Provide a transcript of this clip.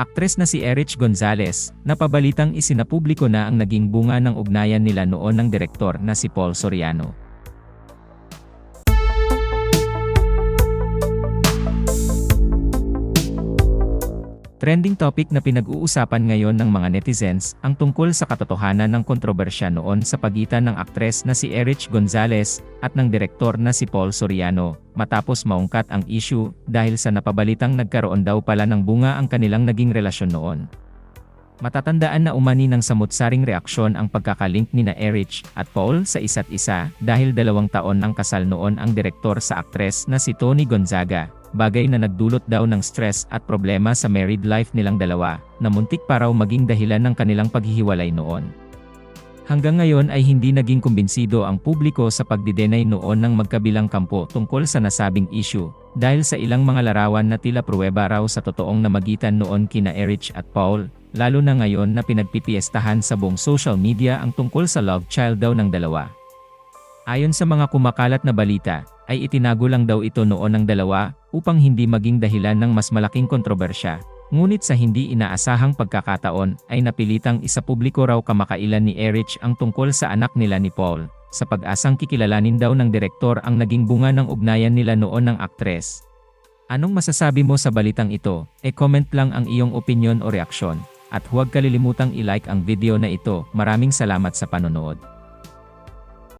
Aktres na si Erich Gonzalez, napabalitang isinapubliko na ang naging bunga ng ugnayan nila noon ng direktor na si Paul Soriano. Trending topic na pinag-uusapan ngayon ng mga netizens ang tungkol sa katotohanan ng kontrobersya noon sa pagitan ng aktres na si Erich Gonzalez at ng direktor na si Paul Soriano matapos maungkat ang issue dahil sa napabalitang nagkaroon daw pala ng bunga ang kanilang naging relasyon noon. Matatandaan na umani ng samutsaring reaksyon ang pagkakalink ni na Erich at Paul sa isa't isa dahil dalawang taon ang kasal noon ang direktor sa aktres na si Tony Gonzaga, bagay na nagdulot daw ng stress at problema sa married life nilang dalawa, na muntik pa raw maging dahilan ng kanilang paghihiwalay noon. Hanggang ngayon ay hindi naging kumbinsido ang publiko sa pagdidenay noon ng magkabilang kampo tungkol sa nasabing issue, dahil sa ilang mga larawan na tila pruweba raw sa totoong namagitan noon kina Erich at Paul, lalo na ngayon na pinagpipiestahan sa buong social media ang tungkol sa love child daw ng dalawa. Ayon sa mga kumakalat na balita, ay itinago lang daw ito noon ng dalawa upang hindi maging dahilan ng mas malaking kontrobersya. Ngunit sa hindi inaasahang pagkakataon ay napilitang isapubliko raw kamakailan ni Erich ang tungkol sa anak nila ni Paul, sa pag-asang kikilalanin daw ng direktor ang naging bunga ng ugnayan nila noon ng aktres. Anong masasabi mo sa balitang ito? E-comment lang ang iyong opinion o reaksyon. At huwag kalilimutang i-like ang video na ito. Maraming salamat sa panonood.